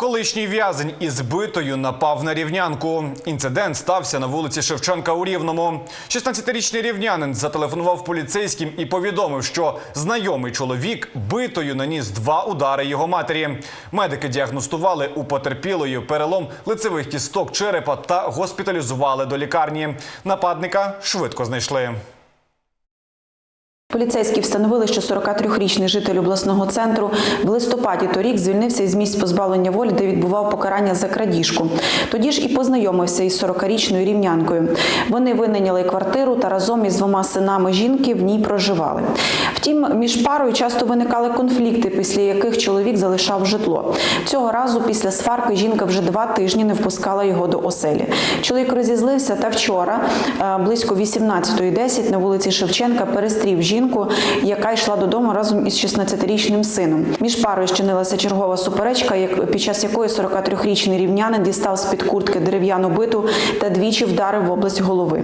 Колишній в'язень із битою напав на рівнянку. Інцидент стався на вулиці Шевченка у Рівному. 16-річний рівнянин зателефонував поліцейським і повідомив, що знайомий чоловік битою наніс два удари його матері. Медики діагностували у потерпілої перелом лицевих кісток черепа та госпіталізували до лікарні. Нападника швидко знайшли. Поліцейські встановили, що 43-річний житель обласного центру в листопаді торік звільнився із місць позбавлення волі, де відбував покарання за крадіжку. Тоді ж і познайомився із 40-річною рівнянкою. Вони винайняли квартиру та разом із двома синами жінки в ній проживали. Втім, між парою часто виникали конфлікти, після яких чоловік залишав житло. Цього разу після сварки жінка вже два тижні не впускала його до оселі. Чоловік розізлився та вчора, е, близько 18.10 на вулиці Шевченка, перестрів жінку, яка йшла додому разом із 16-річним сином. Між парою щинилася чергова суперечка, під час якої 43-річний рівнянин дістав з-під куртки дерев'яну биту та двічі вдарив в область голови.